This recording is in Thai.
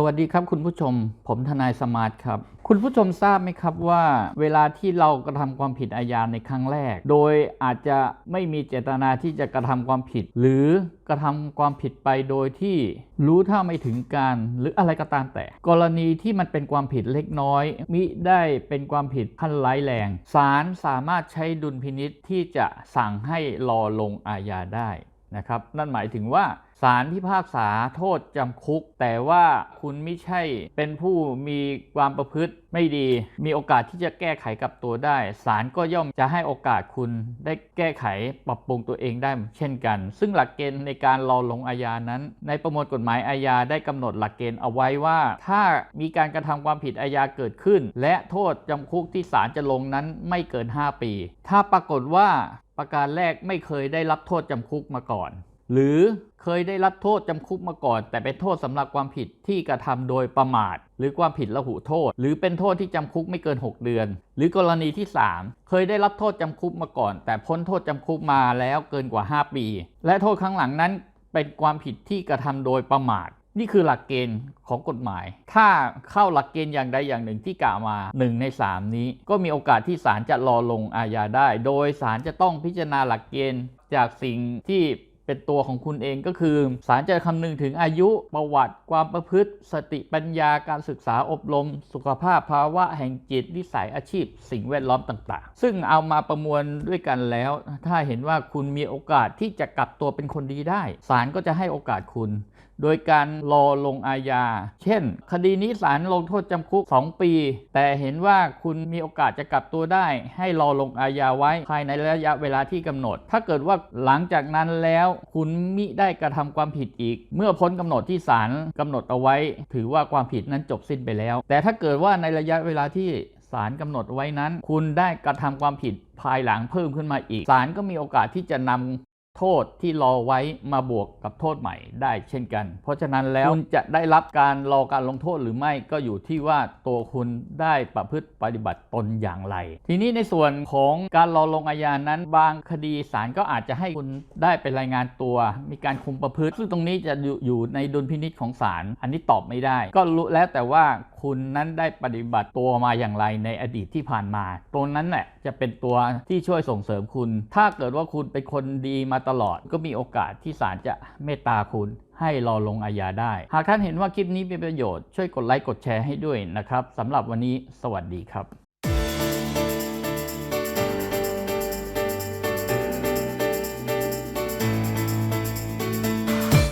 สวัสดีครับคุณผู้ชม ผมทนายสมาร์ทครับ คุณผู้ชมทราบไหมครับว่า เวลาที่เรากระทำความผิดอาญาในครั้งแรก โดยอาจจะไม่มีเจตนาที่จะกระทำความผิด หรือกระทำความผิดไปโดยที่รู้เท่าไม่ถึงการหรืออะไรก็ตามแต่ กรณีที่มันเป็นความผิดเล็กน้อย มิได้เป็นความผิดขั้นร้ายแรงศาลสามารถใช้ดุลพินิษที่จะสั่งให้รอลงอาญาได้ นะครับนั่นหมายถึงว่าศาลพิพากษาโทษจำคุก แต่ว่าคุณไม่ใช่เป็นผู้มีความประพฤติไม่ดี มีโอกาสที่จะแก้ไขกับตัวได้ศาลก็ย่อมจะให้โอกาสคุณได้แก้ไขปรับปรุงตัวเองได้เช่นกัน ซึ่งหลักเกณฑ์ในการรอลงอาญานั้น ในประมวลกฎหมายอาญาได้กำหนดหลักเกณฑ์เอาไว้ว่า ถ้ามีการกระทำความผิดอาญาเกิดขึ้น และโทษจำคุกที่ศาลจะลงนั้นไม่เกิน 5 ปี ถ้าปรากฏว่า ประการแรกไม่เคยได้รับโทษจำคุกมาก่อน หรือเคยได้รับโทษจำคุกมาก่อน แต่เป็นโทษสำหรับความผิดที่กระทำโดยประมาท หรือความผิดละหุโทษ หรือเป็นโทษที่จำคุกไม่เกิน 6 เดือน หรือกรณีที่ 3 เคยได้รับโทษจำคุกมาก่อน แต่พ้นโทษจำคุกมาแล้วเกินกว่า 5 ปี และโทษครั้งหลังนั้นเป็นความผิดที่กระทำโดยประมาท นี่คือหลักเกณฑ์ของกฎหมาย ถ้าเข้าหลักเกณฑ์อย่างใดอย่างหนึ่งที่กล่าวมา 1 ใน 3 นี้ ก็มีโอกาสที่ศาลจะรอลงอาญาได้ โดยศาลจะต้องพิจารณาหลักเกณฑ์จากสิ่งที่ เป็นตัวของคุณเองก็คือศาลจะคำนึงถึงอายุประวัติ ความประพฤติ สติปัญญาการศึกษาอบรม สุขภาพภาวะแห่งจิตนิสัยอาชีพ สิ่งแวดล้อมต่าง ๆ ซึ่งเอามาประมวลด้วยกันแล้ว ถ้าเห็นว่าคุณมีโอกาสที่จะกลับตัวเป็นคนดีได้ศาลก็จะให้โอกาสคุณ โดยการรอลงอาญา เช่น คดีนี้ศาลลงโทษจำคุก 2 ปี แต่เห็นว่าคุณมีโอกาสจะกลับตัวได้ ให้รอลงอาญาไว้ภายในระยะเวลาที่กำหนด ถ้าเกิดว่าหลังจากนั้นแล้วคุณมิได้กระทำความผิดอีก เมื่อพ้นกำหนดที่ศาลกำหนดเอาไว้ ถือว่าความผิดนั้นจบสิ้นไปแล้ว แต่ถ้าเกิดว่าในระยะเวลาที่ศาลกำหนดไว้นั้น คุณได้กระทำความผิดภายหลังเพิ่มขึ้นมาอีกศาลก็มีโอกาสที่จะนำ โทษที่รอไว้มาบวกกับโทษใหม่ได้เช่นกัน เพราะฉะนั้นแล้วคุณจะได้รับการรอการลงโทษหรือไม่ก็อยู่ที่ว่าตัวคุณได้ประพฤติปฏิบัติตนอย่างไร ทีนี้ในส่วนของการรอลงอาญานั้น บางคดีศาลก็อาจจะให้คุณได้ไปรายงานตัว มีการคุมประพฤติ ซึ่งตรงนี้จะอยู่อยู่ในดุลพินิจของศาลอันนี้ตอบไม่ได้ ก็รู้แล้วแต่ว่าคุณนั้นได้ปฏิบัติตัวมาอย่างไรในอดีตที่ผ่านมา ตรงนั้นแหละจะเป็นตัวที่ช่วยส่งเสริมคุณ ถ้าเกิดว่าคุณเป็นคนดีมาตลอด ก็มีโอกาสที่ศาลจะเมตตาคุณให้รอลงอาญาได้ หากท่านเห็นว่าคลิปนี้เป็นประโยชน์ช่วยกดไลค์กดแชร์ให้ด้วยนะครับสำหรับวันนี้สวัสดีครับ